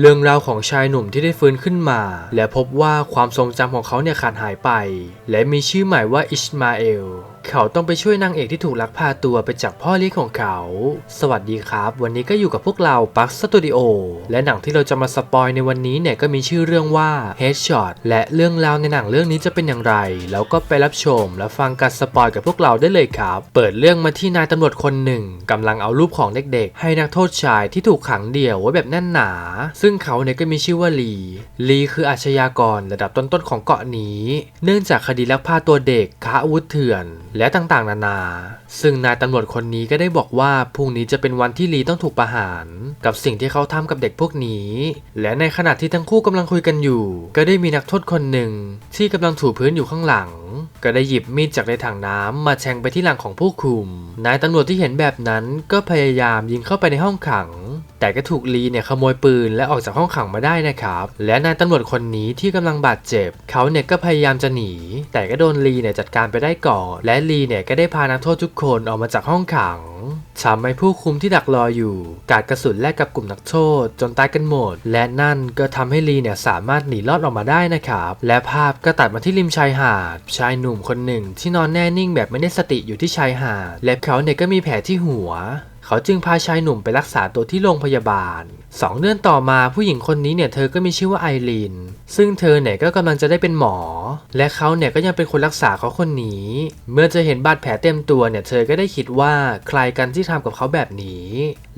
เรื่องราวของชายหนุ่มที่ได้ฟื้นขึ้นมา และพบว่าความทรงจำของเขาเนี่ยขาดหายไป และมีชื่อใหม่ว่าอิชมาเอล เขาต้องไปช่วยนางเอกที่ถูกลักพาตัวไปจากพ่อเลี้ยงของเขา สวัสดีครับ วันนี้ก็อยู่กับพวกเราปักสตูดิโอและหนังที่เราจะมาสปอยในวันนี้เนี่ยก็มีชื่อเรื่องว่า Headshot และเรื่องราวในหนังเรื่องนี้จะเป็นอย่างไร แล้วก็ไปรับชม และฟังการสปอยกับพวกเราได้เลยครับ เปิดเรื่องมาที่นายตำรวจคนหนึ่งกำลังเอารูปของเด็กๆ ให้นักโทษชายที่ถูกขังเดี่ยวไว้แบบแน่นหนา ซึ่งเขาเนี่ยก็มีชื่อว่าลีลีคืออาชญากรระดับต้นๆของเกาะนี้ เนื่องจากคดีลักพาตัวเด็กค้าอาวุธเถื่อนและต่างๆ นานา ซึ่งนายตำรวจคนนี้ก็ได้บอกว่าพรุ่งนี้จะเป็นวันที่ลีต้องถูกประหาร กับสิ่งที่เขาทำกับเด็กพวกนี้ และในขณะที่ทั้งคู่กำลังคุยกันอยู่ ก็ได้มีนักโทษคนหนึ่ง ที่กำลังถูพื้นอยู่ข้างหลัง ก็ได้หยิบมีดจากในถังน้ำมาแทงไปที่หลังของผู้คุม นายตำรวจที่เห็นแบบนั้นก็พยายามยิงเข้าไปในห้องขัง แต่ก็ถูกลีเนี่ยขโมยปืนและออกจากห้องขังมาได้นะครับ และนายตำรวจคนนี้ที่กำลังบาดเจ็บ เขาเนี่ยก็พยายามจะหนี แต่ก็โดนลีเนี่ยจัดการไปได้ก่อน และลีเนี่ยก็ได้พานักโทษทุกคนออกมาจากห้องขังทำให้ผู้คุมที่ดักรออยู่กาดกระสุนแลกกับกลุ่มนักโทษ จนตายกันหมด และนั่นก็ทำให้ลีเนี่ยสามารถหนีรอดออกมาได้นะครับ และภาพก็ตัดมาที่ริมชายหาด ชายหนุ่มคนหนึ่งที่นอนแน่นิ่งแบบไม่ได้สติอยู่ที่ชายหาด และเขาเนี่ยก็มีแผลที่หัว เขาจึงพาชายหนุ่มไปรักษาตัวที่โรงพยาบาล สองเดือนต่อมาผู้หญิงคนนี้เนี่ยเธอก็มีชื่อว่าไอรีนซึ่งเธอเนี่ยก็กำลังจะได้เป็นหมอ และเขาเนี่ยก็ยังเป็นคนรักษาเขาคนนี้ เมื่อเธอเห็นบาดแผลเต็มตัวเนี่ยเธอก็ได้คิดว่าใครกันที่ทำกับเขาแบบนี้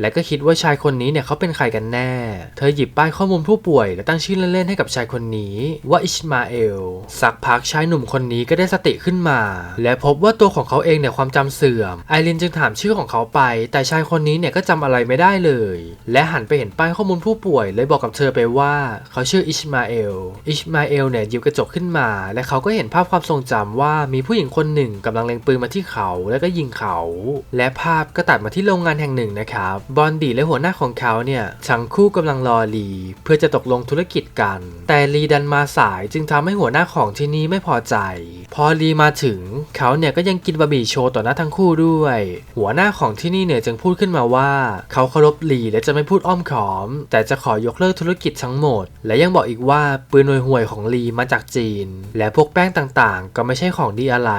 และก็คิดว่าชายคนนี้เนี่ยเขาเป็นใครกันแน่ เธอหยิบป้ายข้อมูลผู้ป่วย และตั้งชื่อเล่นๆให้กับชายคนนี้ ว่าอิชมาเอลสักพักชายหนุ่มคนนี้ก็ได้สติขึ้นมา และพบว่าตัวของเขาเองเนี่ยความจำเสื่อมไอรินจึงถามชื่อของเขาไป แต่ชายคนนี้เนี่ยก็จำอะไรไม่ได้เลย และหันไปเห็นป้ายข้อมูลผู้ป่วยเลยบอกกับเธอไปว่า เขาชื่ออิชมาเอล อิชมาเอลเนี่ยยิบกระจกขึ้นมา และเขาก็เห็นภาพความทรงจำว่ามีผู้หญิงคนหนึ่งกำลังเล็งปืนมาที่เขาแล้วก็ยิงเขา และภาพก็ตัดมาที่โรงงานแห่งหนึ่งนะครับ บอนดีและหัวหน้าของเขาเนี่ยทั้งคู่กำลังรอลี เพื่อจะตกลงธุรกิจกัน แต่ลีดันมาสายจึงทำให้หัวหน้าของที่นี่ไม่พอใจ พอลีมาถึง เขาเนี่ยก็ยังกินบะหมี่โชว์ต่อหน้าทั้งคู่ด้วย หัวหน้าของที่นี่เนี่ยจึงพูดขึ้นมาว่า เขาเคารพลีและจะไม่พูดอ้อมค้อม แต่จะขอยกเลิกธุรกิจทั้งหมด และยังบอกอีกว่าปืนห่วยๆของลีมาจากจีน และพวกแป้งต่างๆ ก็ไม่ใช่ของดีอะไร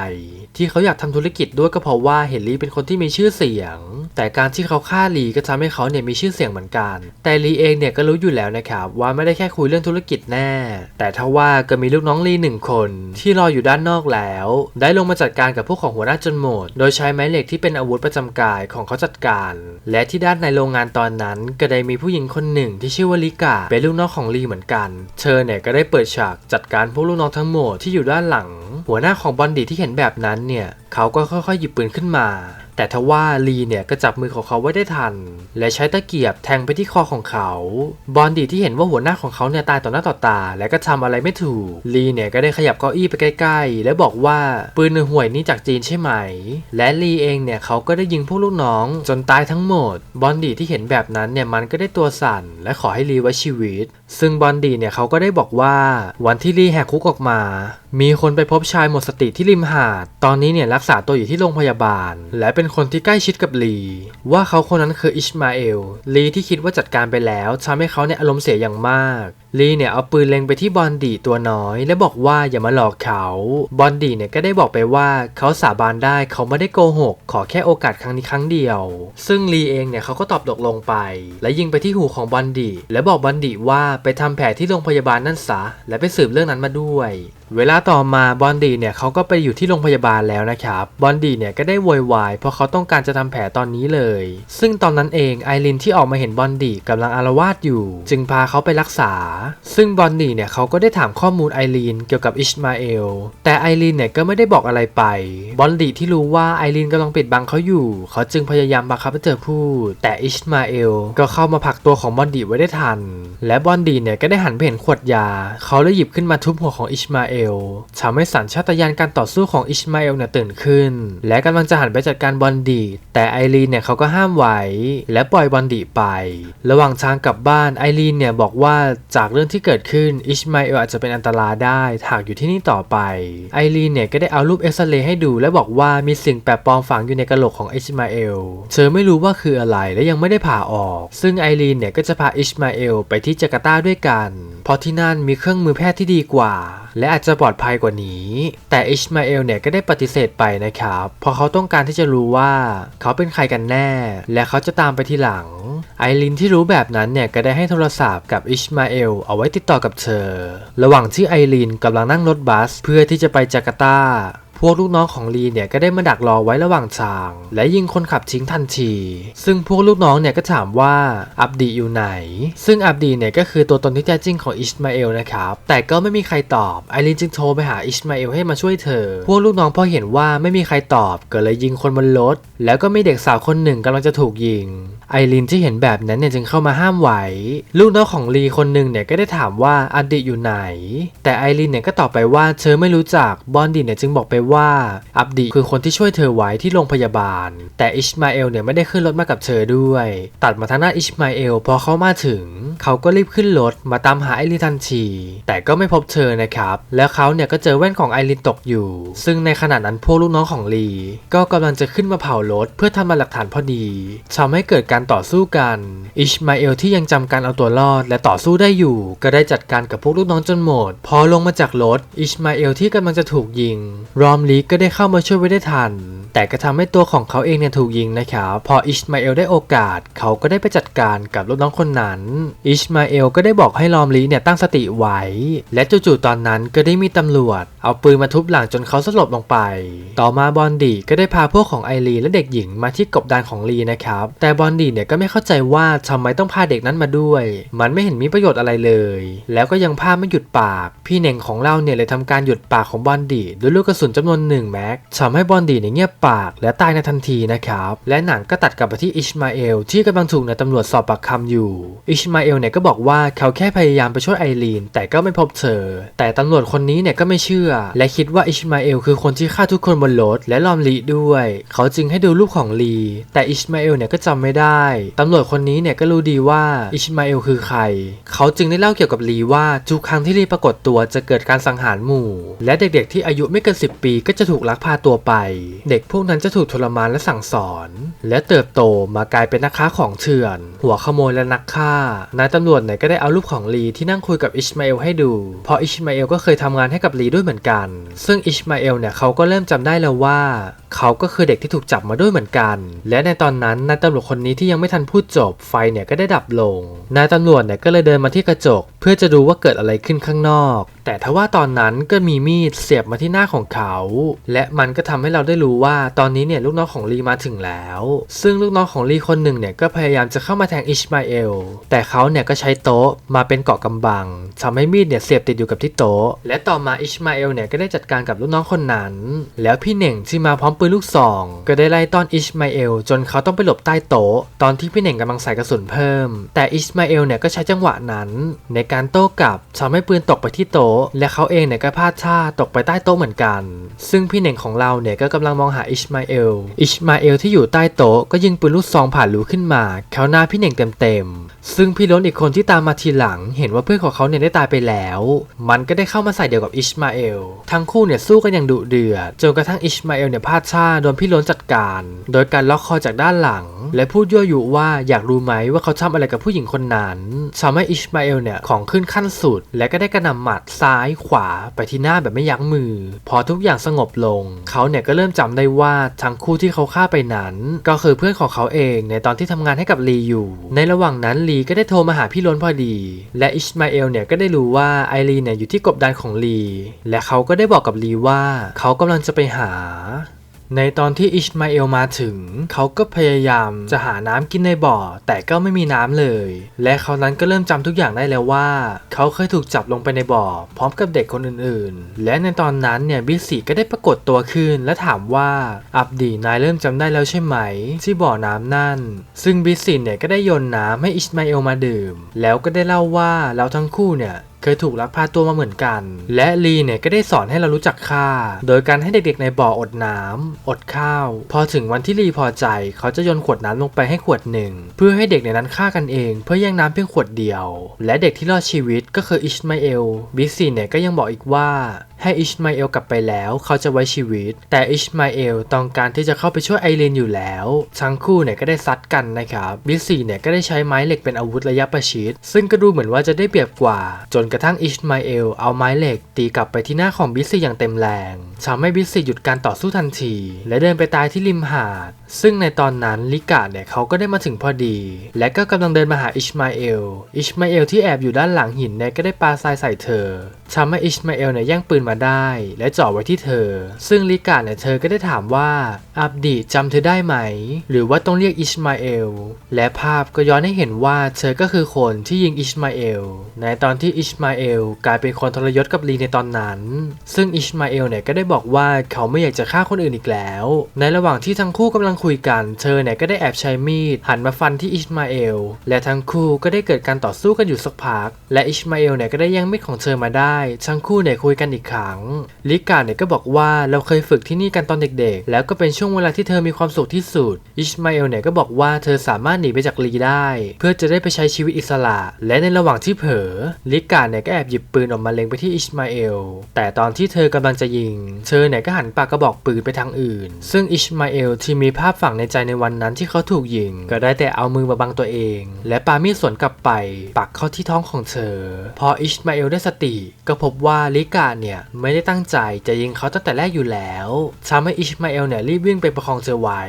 ที่เขาอยากทำธุรกิจด้วยก็เพราะว่าเห็นลีเป็นคนที่มีชื่อเสียง แต่การที่เขาฆ่าลีก็ทำให้เขาเนี่ยมีชื่อเสียงเหมือนกัน แต่ลีเองเนี่ยก็รู้อยู่แล้วนะครับว่าไม่ได้แค่คุยเรื่องธุรกิจแน่ แต่ถ้าว่าก็มีลูกน้องลีหนึ่งคน ที่รออยู่ด้านนอกแล้ว ได้ลงมาจัดการกับพวกของหัวหน้าจนหมด โดยใช้ไม้เหล็กที่เป็นอาวุธประจำกายของเขาจัดการ และที่ด้านในโรงงานตอนนั้น ก็ได้มีผู้หญิงคนหนึ่งที่ชื่อว่าลิกาเป็นลูกน้องของลีเหมือนกัน เธอเนี่ยก็ได้เปิดฉากจัดการพวกลูกน้องทั้งหมดที่อยู่ด้านหลัง หัวหน้าของบอนดีที่เห็นแบบนั้นเนี่ย เขาก็ค่อยๆหยิบปืนขึ้นมา แต่ทว่าลีเนี่ยก็จับมือของเขาไว้ได้ทัน และใช้ตะเกียบแทงไปที่คอของเขา บอนดีที่เห็นว่าหัวหน้าของเขาเนี่ยตายต่อหน้าต่อตา และก็ทำอะไรไม่ถูก ลีเนี่ยก็ได้ขยับเก้าอี้ไปใกล้ๆ และบอกว่าปืนห่วยนี่จากจีนใช่ไหม และลีเองเนี่ยเขาก็ได้ยิงพวกลูกน้อง จนตายทั้งหมด บอนดีที่เห็นแบบนั้นเนี่ยมันก็ได้ตัวสั่น และขอให้ลีไว้ชีวิต ซึ่งบอนดีเนี่ยเขาก็ได้บอกว่าวันที่ลีแหกคุกออกมา มีคนไปพบชายหมดสติที่ริมหาด ตอนนี้เนี่ยรักษาตัวอยู่ที่โรงพยาบาล และเป็นคนที่ใกล้ชิดกับลี ว่าเขาคนนั้นคืออิชมาเอล ลีที่คิดว่าจัดการไปแล้วทำให้เขาเนี่ยอารมณ์เสียอย่างมาก ลีเนี่ยเอาปืนเล็งไปที่บอนดีตัวน้อย และบอกว่าอย่ามาหลอกเขา บอนดีเนี่ยก็ได้บอกไปว่าเขาสาบานได้เขาไม่ได้โกหก ขอแค่โอกาสครั้งนี้ครั้งเดียว ซึ่งลีเองเนี่ยเขาก็ตอบตกลงไป และยิงไปที่หูของบอนดีและบอกบอนดีว่าไปทำแผลที่โรงพยาบาลนั่นซะและไปสืบเรื่องนั้นมาด้วย เวลาต่อมาบอนดีเนี่ยเขาก็ไปอยู่ที่โรงพยาบาลแล้วนะครับบอนดีเนี่ยก็ได้โวยวายเพราะเขาต้องการจะทำแผลตอนนี้เลย ซึ่งตอนนั้นเองไอรินที่ออกมาเห็นบอนดีกำลังอารวาสอยู่ จึงพาเขาไปรักษา ซึ่งบอนดีเนี่ยเขาก็ได้ถามข้อมูลไอรีนเกี่ยวกับอิชมาเอลแต่ไอรีนเนี่ยก็ไม่ได้บอกอะไรไป บอนดีที่รู้ว่าไอรีนกำลังปิดบังเขาอยู่ เขาจึงพยายามบังคับให้เธอพูด แต่อิชมาเอลก็เข้ามาผลักตัวของบอนดีไว้ได้ทัน และบอนดีเนี่ยก็ได้หันไปเห็นขวดยา เขาเลยหยิบขึ้นมาทุบหัวของอิชมาเอลทำให้สัญชาตญาณการต่อสู้ของอิชมาเอลเนี่ยตื่นขึ้น และกำลังจะหันไปจัดการบอนดีแต่ไอรีนเนี่ยเขาก็ห้ามไว้และปล่อยบอนดีไป ระหว่างทางกลับบ้านไอรีนเนี่ยบอกว่าจากเรื่องที่เกิดขึ้นอิชมาเอลอาจจะเป็นอันตรายได้หากอยู่ที่นี่ต่อไปไอรีนเนี่ยก็ได้เอารูปเอ็กซเรย์ให้ดู และบอกว่ามีสิ่งแปลกปลอมฝังอยู่ในกระโหลกของอิชมาเอลเธอไม่รู้ว่าคืออะไรและยังไม่ได้ผ่าออก ซึ่งไอรีนเนี่ยก็จะพาอิชมาเอลไปที่จาการ์ตาด้วยกัน ราะที่นั่นมีเครื่องมือแพทย์ที่ดีกว่า และอาจจะปลอดภัยกว่านี้ แต่อิชมาเอลเนี่ยก็ได้ปฏิเสธไปนะครับเพราะเขาต้องการที่จะรู้ว่าเขาเป็นใครกันแน่ และเขาจะตามไปทีหลัง ไอรินที่รู้แบบนั้นเนี่ยก็ได้ให้โทรศัพท์กับอิชมาเอลเอาไว้ติดต่อกับเธอ ระหว่างที่ไอรินกำลังนั่งรถบัส เพื่อที่จะไปจาการ์ตา พวกลูกน้องของลีเนี่ยก็ได้มาดักรอไว้ระหว่างทาง และยิงคนขับทิ้งทันที ซึ่งพวกลูกน้องเนี่ยก็ถามว่าอับดีอยู่ไหน ซึ่งอับดีเนี่ยก็คือตัวตนที่แท้จริงของอิสมาเอลนะครับ แต่ก็ไม่มีใครตอบไอรินจึงโทรไปหาอิสมาเอลให้มาช่วยเธอ พวกลูกน้องพอเห็นว่าไม่มีใครตอบก็เลยยิงคนบนรถ แล้วก็มีเด็กสาวคนหนึ่งกำลังจะถูกยิง ไอรินที่เห็นแบบนั้นเนี่ยจึงเข้ามาห้ามไว้ ลูกน้องของลีคนหนึ่งเนี่ยก็ได้ถามว่าอับดีอยู่ไหน แต่ไอรินเนี่ยก็ตอบไปว่าเธอไม่รู้จักบอนดีเนี่ยจึงบอกไปว่าอับดีคือคนที่ช่วยเธอไว้ที่โรงพยาบาล แต่อิชมาเอลเนี่ยไม่ได้ขึ้นรถมากับเธอด้วย ตัดมาทางหน้าอิชมาเอลพอเขามาถึง เขาก็รีบขึ้นรถมาตามหาไอรินทันที แต่ก็ไม่พบเธอนะครับ แล้วเขาเนี่ยก็เจอแว่นของไอรินตกอยู่ ซึ่งในขณะนั้นพวกลูกน้องของลีก็กำลังจะขึ้นมาเผารถเพื่อทำมาหลักฐานพอดีทำให้เกิดการต่อสู้กัน อิชมาเอลที่ยังจำการเอาตัวรอดและต่อสู้ได้อยู่ ก็ได้จัดการกับพวกลูกน้องจนหมด พอลงมาจากรถ อิชมาเอลที่กำลังจะถูกยิง รอมลีก็ได้เข้ามาช่วยไว้ได้ทัน แต่ก็ทำให้ตัวของเขาเองเนี่ยถูกยิงนะครับพออิชมาเอลได้โอกาส เขาก็ได้ไปจัดการกับลูกน้องคนนั้น อิชมาเอลก็ได้บอกให้รอมลีเนี่ยตั้งสติไว้ และจู่ๆตอนนั้นก็ได้มีตำรวจ เอาปืนมาทุบหลังจนเขาสลบลงไป ต่อมาบอนดีก็ได้พาพวกของไอรีและเด็กหญิงมาที่กบดานของลีนะครับ แต่บอนดีเนี่ยก็ไม่เข้าใจว่าทำไมต้องพาเด็กนั้นมาด้วย มันไม่เห็นมีประโยชน์อะไรเลย แล้วก็ยังพาไม่หยุดปาก พี่เน่งของเราเนี่ยเลยทำการหยุดปากของบอนดีด้วยลูกกระสุนจำนวนหนึ่งแม็กทำให้บอนดีเนี่ยเงียบปากและตายในทันทีนะครับ และหนังก็ตัดกลับไปที่อิชมาเอลที่กำลังถูกนายตำรวจสอบปากคำอยู่ อิชมาเอลเนี่ยก็บอกว่าเขาแค่พยายามไปช่วยไอรีนแต่ก็ไม่พบเธอ แต่ตำรวจคนนี้เนี่ยก็ไม่เชื่อ และคิดว่าอิชมาเอลคือคนที่ฆ่าทุกคนบนรถและลอมลีด้วย เขาจึงให้ดูรูปของลี แต่อิชมาเอลเนี่ยก็จำไม่ได้ ตำรวจคนนี้เนี่ยก็รู้ดีว่าอิชมาเอลคือใคร เขาจึงได้เล่าเกี่ยวกับลีว่าทุกครั้งที่ลีปรากฏตัวจะเกิดการสังหารหมู่ และเด็กๆที่อายุไม่เกิน10 ปีก็จะถูกลักพาตัวไป เด็กพวกนั้นจะถูกทรมานและสั่งสอน และเติบโตมากลายเป็นนักค้าของเถื่อน หัวขโมยและนักฆ่านายตำรวจเนี่ยก็ได้เอารูปของลีที่นั่งคุยกับอิชมาเอลให้ดู เพราะอิชมาเอลก็เคยทำงานให้กับลีด้วยเหมือนกัน ซึ่งอิชมาเอลเนี่ยเขาก็เริ่มจำได้แล้วว่า เขาก็คือเด็กที่ถูกจับมาด้วยเหมือนกัน และในตอนนั้นนายตำรวจคนนี้ที่ยังไม่ทันพูดจบไฟเนี่ยก็ได้ดับลง นายตำรวจเนี่ยก็เลยเดินมาที่กระจก เพื่อจะดูว่าเกิดอะไรขึ้นข้างนอก แต่ทว่าตอนนั้นก็มีมีดเสียบมาที่หน้าของเขา และมันก็ทำให้เราได้รู้ว่าตอนนี้เนี่ยลูกน้องของลีมาถึงแล้ว ซึ่งลูกน้องของลีคนหนึ่งเนี่ยก็พยายามจะเข้ามาแทงอิชมาเอล แต่เขาเนี่ยก็ใช้โต๊ะมาเป็นเกาะกำบังทำให้มีดเนี่ยเสียบติดอยู่กับที่โต๊ะ และต่อมาอิชมาเอลเนี่ยก็ได้จัดการกับลูกน้องคนนั้น แล้วพี่เน่งที่มาพร้อมปืนลูกซอง ก็ได้ไล่ต้อนอิชมาเอลจนเขาต้องไปหลบใต้โต๊ะตอนที่พี่เน่งกำลังใส่กระสุนเพิ่ม แต่อิชมาเอลเนี่ยก็ใช้จังหวะนั้น ในการโต้กลับทำให้ปืนตกไปที่โต๊ะและเขาเองเนี่ยก็พลาดท่าตกไปใต้โต๊ะเหมือนกัน ซึ่งพี่เน่งของเราเนี่ยก็กำลังมองหาอิชมาเอลอิชมาเอลที่อยู่ใต้โต๊ะก็ยิงปืนลูกซองผ่านรูขึ้นมา เขาหน้าพี่เน่งเต็มๆซึ่งพี่ล้นอีกคนที่ตามมาทีหลัง เห็นว่าเพื่อนของเขาเนี่ยได้ตายไปแล้ว มันก็ได้เข้ามาใส่เดียวกับอิชมาเอลทั้งคู่เนี่ยสู้กันอย่างดุเดือดจนกระทั่งอิชมาเอลเนี่ยพลาดท่าโดนพี่ล้นจัดการ โดยการล็อกคอจากด้านหลัง และพูดยั่วยุว่าอยากรู้ไหมว่าเขาทำอะไรกับผู้หญิงคนนั้นทำให้อิชมาเอลเนี่ยของขึ้นขั้นสุด และก็ได้กระหน่ำหมัดซ้ายขวาไปที่หน้าแบบไม่ยั้งมือ พอทุกอย่างสงบลง เขาเนี่ยก็เริ่มจำได้ว่าทั้งคู่ที่เขาฆ่าไปนั้น ก็คือเพื่อนของเขาเองในตอนที่ทำงานให้กับลีอยู่ ในระหว่างนั้นลีก็ได้โทรมาหาพี่ล้นพอดี และอิชมาเอลเนี่ยก็ได้รู้ว่าไอรีเนี่ยอยู่ที่กบดานของลีและเขาก็ได้บอกกับลีว่า เขากำลังจะไปหา ในตอนที่อิชมาเอลมาถึง เขาก็พยายามจะหาน้ำกินในบ่อ แต่ก็ไม่มีน้ำเลย และเขานั้นก็เริ่มจำทุกอย่างได้แล้วว่า เขาเคยถูกจับลงไปในบ่อ พร้อมกับเด็กคนอื่นๆ และในตอนนั้นเนี่ยบิสซี่ก็ได้ปรากฏตัวขึ้น และถามว่าอับดีนายเริ่มจำได้แล้วใช่ไหม ที่บ่อน้ำนั่น ซึ่งบิสซี่เนี่ยก็ได้โยนน้ำให้อิชมาเอลมาดื่ม แล้วก็ได้เล่าว่าเราทั้งคู่เนี่ย เคยถูกลักพาตัวมาเหมือนกัน และลีเนี่ยก็ได้สอนให้เรารู้จักฆ่า โดยการให้เด็กๆในบ่ออดน้ำอดข้าว พอถึงวันที่ลีพอใจ เขาจะโยนขวดน้ำลงไปให้ขวดหนึ่ง เพื่อให้เด็กในนั้นฆ่ากันเอง เพื่อแย่งน้ำเพียงขวดเดียว และเด็กที่รอดชีวิตก็คืออิชมาเอลบิสซีเนี่ยก็ยังบอกอีกว่าให้อิชมาเอลกลับไปแล้วเขาจะไว้ชีวิต แต่อิชมาเอลต้องการที่จะเข้าไปช่วยไอรีนอยู่แล้วทั้งคู่เนี่ยก็ได้ซัดกันนะครับบิสซีเนี่ยก็ได้ใช้ไม้เหล็กเป็นอาวุธระยะประชิด ซึ่งก็ดูเหมือนว่าจะได้เปรียบกว่า จนกระทั่งอิชมาเอลเอาไม้เหล็กตีกลับไปที่หน้าของบิสซี่อย่างเต็มแรงทำให้บิสซี่หยุดการต่อสู้ทันที และเดินไปตายที่ริมหาด ซึ่งในตอนนั้นลิกาเนี่ยเขาก็ได้มาถึงพอดี และก็กำลังเดินมาหาอิชมาเอล อิชมาเอลที่แอบอยู่ด้านหลังหินเนี่ยก็ได้ปาทรายใส่เธอทำให้อิชมาเอลเนี่ยแย่งปืนมาได้ และจ่อไว้ที่เธอ ซึ่งลิกาเนี่ยเธอก็ได้ถามว่า อับดีจำเธอได้ไหม หรือว่าต้องเรียกอิชมาเอล และภาพก็ย้อนให้เห็นว่าเธอก็คือคนที่ยิงอิชมาเอล ในตอนที่อิชมาเอลกลายเป็นคนทรยศกับลีในตอนนั้น ซึ่งอิชมาเอลเนี่ยก็ได้บอกว่าเขาไม่อยากจะฆ่าคนอื่นอีกแล้ว ในระหว่างที่ทั้งคู่กำลังคุยกัน เธอเนี่ยก็ได้แอบใช้มีดหันมาฟันที่อิชมาเอล และทั้งคู่ก็ได้เกิดการต่อสู้กันอยู่สักพัก และอิชมาเอลเนี่ยก็ได้แย่งมีดของเธอมาได้ ทั้งคู่เนี่ยคุยกันอีกครั้ง ลิกาเนี่ยก็บอกว่าเราเคยฝึกที่นี่กันตอนเด็กๆ แล้วก็เป็นช่วงเวลาที่เธอมีความสุขที่สุด อิชมาเอลเนี่ยก็บอกว่าเธอสามารถหนีไปจากลีได้ เพื่อจะได้ไปใช้ชีวิตอิสระ และในระหว่างที่เผลอลิกาเนี่ยก็แอบหยิบปืนออกมาเล็งไปที่อิชมาเอล แต่ตอนที่เธอกำลังจะยิง เธอเนี่ยก็หันปากกระบอกปืนไปทางอื่น ซึ่งอิชมาเอลที่มีภาพฝังในใจในวันนั้นที่เขาถูกยิง ก็ได้แต่เอามือมาบังตัวเอง และปามีดสวนกลับไป ปักเข้าที่ท้องของเธอ พออิชมาเอลได้สติ ก็พบว่าลิกาเนี่ยไม่ได้ตั้งใจจะยิงเขาตั้งแต่แรกอยู่แล้วทำให้อิชมาเอลเนี่ยรีบวิ่งไปประคองเธอไว้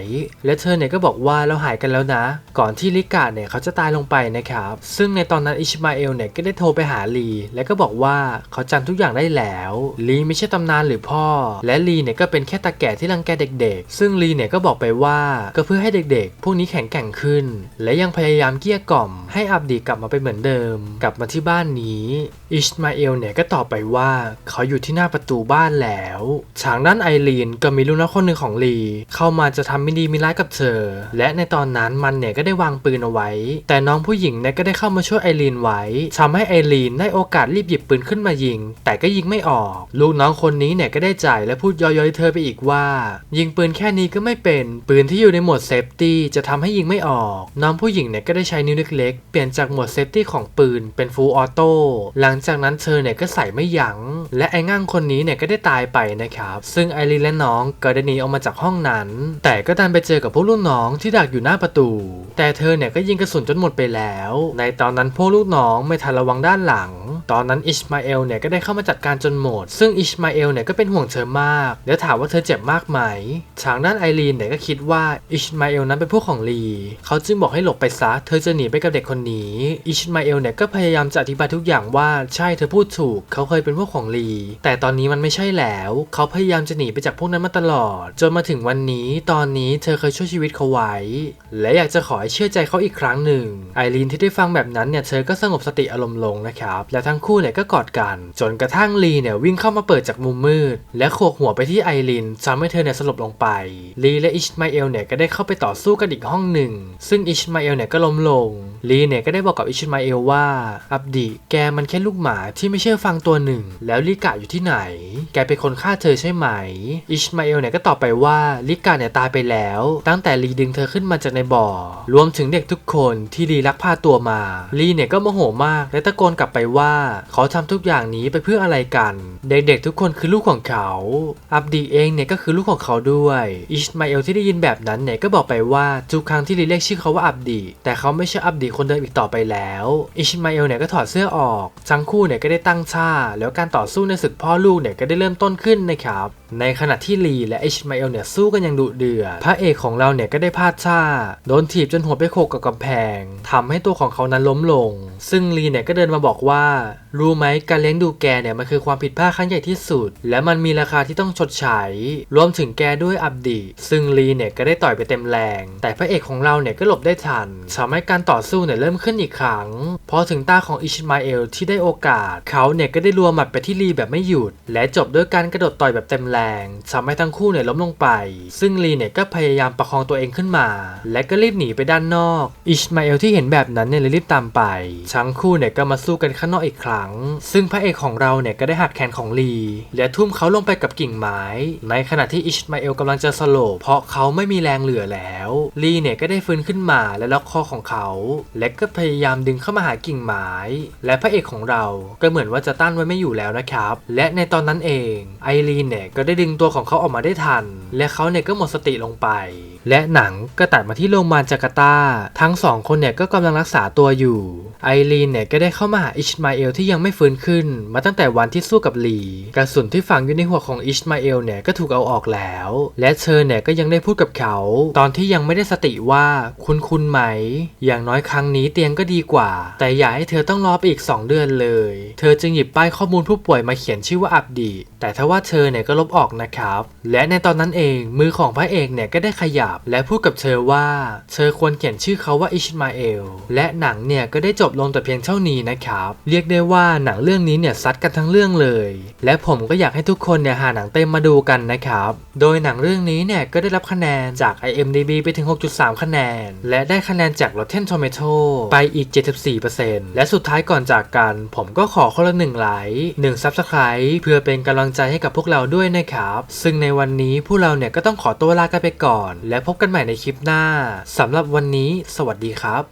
และเธอเนี่ยก็บอกว่าเราหายกันแล้วนะ ก่อนที่ลิกาเนี่ยเขาจะตายลงไปนะครับ ซึ่งในตอนนั้นอิชมาเอลเนี่ยก็ได้โทรไปหาลี และก็บอกว่าเขาจำทุกอย่างได้แล้วลีไม่ใช่ตำนานหรือพ่อ และลีเนี่ยก็เป็นแค่ตาแก่ที่รังแกเด็กๆ ซึ่งลีเนี่ยก็บอกไปว่าก็เพื่อให้เด็กๆ พวกนี้แข็งแกร่งขึ้น และยังพยายามเกลี้ยกล่อม ให้อับดีกลับมาเป็นเหมือนเดิม กลับมาที่บ้านนี้ อิชมาเอลเนี่ยก็ตอบไปว่าเขาอยู่ที่หน้าประตูบ้านแล้วทางด้านไอรีนก็มีลูกน้องคนหนึ่งของลี เข้ามาจะทำไม่ดีไม่ร้ายกับเธอ และในตอนนั้นมันเนี่ยก็ได้วางปืนเอาไว้ แต่น้องผู้หญิงเนี่ยก็ได้เข้ามาช่วยไอรีนไว้ทำให้ไอรีนได้โอกาสรีบหยิบปืนขึ้นมายิง แต่ก็ยิงไม่ออก ลูกน้องคนนี้เนี่ยก็ได้จ่ายและพูดย้อยๆเธอไปอีกว่า ยิงปืนแค่นี้ก็ไม่เป็น ปืนที่อยู่ในโหมดเซฟตี้จะทำให้ยิงไม่ออก น้องผู้หญิงเนี่ยก็ได้ใช้นิ้วเล็กๆเปลี่ยนจากโหมดเซฟตี้ของปืนเป็นฟูลออโต้หลังจากนั้นเธอเนี่ยก็ใส่ไม่ยัง้งและไอ้ง่างคนนี้เนี่ยก็ได้ตายไปนะครับ ซึ่งไอรีนและน้องก็ได้หนีออกมาจากห้องนั้น แต่ก็ดันไปเจอกับพวกลูกน้องที่ดักอยู่หน้าประตู แต่เธอเนี่ยก็ยิงกระสุนจนหมดไปแล้ว ในตอนนั้นพวกลูกน้องไม่ทันระวังด้านหลัง ตอนนั้นอิชมาเอลเนี่ยก็ได้เข้ามาจัดการจนหมด ซึ่งอิชมาเอลเนี่ยก็เป็นห่วงเธอมาก แล้วถามว่าเธอเจ็บมากไหม ทางด้านไอรีนเนี่ยก็คิดว่าอิชมาเอลนั้นเป็นพวกของลี เขาจึงบอกให้หลบไปซะ เธอจะหนีไปกับเด็กคนนี้ อิชมาเอลเนี่ยก็พยายามจะอธิบายทุกอย่างว่าใช่เธอพูดถูก เขาเคยเป็นพวกของลี แต่ตอนนี้มันไม่ใช่แล้ว เขาพยายามจะหนีไปจากพวกนั้นมาตลอด จนมาถึงวันนี้ ตอนนี้เธอเคยช่วยชีวิตเขาไว้ และอยากจะขอให้เชื่อใจเขาอีกครั้งหนึ่ง ไอรีนที่ได้ฟังแบบนั้นเนี่ยเธอก็สงบสติอารมณ์ลงนะครับ และทั้งคู่เนี่ยก็กอดกัน จนกระทั่งลีเนี่ยวิ่งเข้ามาเปิดจากมุมมืด และโขกหัวไปที่ไอรีนทำให้เธอเนี่ยสลบลงไป ลีและอิชมาเอลเนี่ยก็ได้เข้าไปต่อสู้กันอีกห้องหนึ่ง ซึ่งอิชมาเอลเนี่ยก็ล้มลง ลีเนี่ยก็ได้บอกกับอิชมาเอลว่า อับดีแกมันแค่ลูกหมาที่ไม่เชื่อฟังตัวหนึ่ง แล้วลิกาอยู่ที่ไหน แกเป็นคนฆ่าเธอใช่ไหม อิชมาเอลเนี่ยก็ตอบไปว่าลิกาเนี่ยตายไปแล้ว ตั้งแต่ลีดึงเธอขึ้นมาจากในบ่อ รวมถึงเด็กทุกคนที่ลีลักพาตัวมา ลีเนี่ยก็โมโหมาก และตะโกนกลับไปว่าเขาทำทุกอย่างนี้ไปเพื่ออะไรกัน เด็กๆทุกคนคือลูกของเขา อับดีเองเนี่ยก็คือลูกของเขาด้วย อิชมาเอลที่ได้ยินแบบนั้นเนี่ยก็บอกไปว่าทุกครั้งที่ลีเรียกชื่อเขาว่าอับดีแต่เขาไม่ใช่อับดีคนเดิมอีกต่อไปแล้ว อิชมาเอลเนี่ยก็ถอดเสื้อออกทั้งคู่เนี่ยก็ได้ตั้งชาแล้วการต่อสู้ในศึกพ่อลูกเนี่ยก็ได้เริ่มต้นขึ้นนะครับ ในขณะที่ลีและอิชมาเอลเนี่ยสู้กันอย่างดุเดือด พระเอกของเราเนี่ยก็ได้พลาดท่าโดนถีบจนหัวไปโขกกับกำแพงทำให้ตัวของเขานั้นล้มลง ซึ่งลีเนี่ยก็เดินมาบอกว่า รู้ไหมการเลี้ยงดูแกเนี่ยมันคือความผิดพลาดครั้งใหญ่ที่สุด และมันมีราคาที่ต้องชดใช้ รวมถึงแกด้วยอับดีซึ่งลีเนี่ยก็ได้ต่อยไปเต็มแรง แต่พระเอกของเราเนี่ยก็หลบได้ทันทำให้การต่อสู้เนี่ยเริ่มขึ้นอีกครั้ง พอถึงตาของอิชมาเอลที่ได้โอกาส เขาเนี่ยก็ได้รัวหมัดไปที่ลีแบบไม่หยุด และจบด้วยการกระโดดต่อยแบบเต็มแรงทำให้ทั้งคู่เนี่ยล้มลงไป ซึ่งลีเนี่ยก็พยายามประคองตัวเองขึ้นมา และก็รีบหนีไปด้านนอก อิชมาเอลที่เห็นแบบนั้นเนี่ยเลยรีบตามไปทั้งคู่เนี่ยก็มาสู้กันข้างนอกอีกครั้งรั้ง ซึ่งพระเอกของเราเนี่ยก็ได้หักแขนของลี และทุ่มเขาลงไปกับกิ่งไม้ ในขณะที่อิชมาเอลกำลังจะสลบเพราะเขาไม่มีแรงเหลือแล้วลีเนี่ยก็ได้ฟื้นขึ้นมาและล็อกคอของเขา และก็พยายามดึงเข้ามาหากิ่งไม้ และพระเอกของเราก็เหมือนว่าจะต้านไว้ไม่อยู่แล้วนะครับ และในตอนนั้นเองไอรีนเนี่ยก็ได้ดึงตัวของเขาออกมาได้ทัน และเขาเนี่ยก็หมดสติลงไป และหนังก็ตัดมาที่โรงพยาบาลจาการ์ตา ทั้งสองคนเนี่ยก็กำลังรักษาตัวอยู่ ไอรีนเนี่ยก็ได้เข้ามาหาอิชมาเอลที่ยังไม่ฟื้นขึ้น มาตั้งแต่วันที่สู้กับลีกระสุนที่ฝังอยู่ในหัวของอิชมาเอลเนี่ยก็ถูกเอาออกแล้ว และเธอเนี่ยก็ยังได้พูดกับเขา ตอนที่ยังไม่ได้สติว่าคุณคุณไหม อย่างน้อยครั้งนี้เตียงก็ดีกว่า แต่อย่าให้เธอต้องรอไปอีก 2 เดือนเลย เธอจึงหยิบป้ายข้อมูลผู้ป่วยมาเขียนชื่อว่าอับดีแต่ถ้าว่าเธอเนี่ยก็ลบออกนะครับ และในตอนนั้นเองมือของพระเอกเนี่ยก็ได้ขยับ และพูดกับเธอว่า เธอควรเขียนชื่อเขาว่าอิชมาเอลและหนังเนี่ยก็ได้จบลงแต่เพียงเท่านี้นะครับ เรียกได้ว่าหนังเรื่องนี้เนี่ยซัดกันทั้งเรื่องเลย และผมก็อยากให้ทุกคนเนี่ยหาหนังเต็มมาดูกันนะครับ โดยหนังเรื่องนี้เนี่ยก็ได้รับคะแนนจาก IMDB ไปถึง 6.3 คะแนน และได้คะแนนจาก Rotten Tomato ไปอีก 74%และสุดท้ายก่อนจากกัน ผมก็ขอคนละหนึ่งไลค์หนึ่ง Subscribe เพื่อเป็นกำลังใจให้กับพวกเราด้วยนะครับ ซึ่งในวันนี้พวกเราเนี่ยก็ต้องขอตัวลากันไปก่อน และพบกันใหม่ในคลิปหน้าสำหรับวันนี้ สวัสดีครับ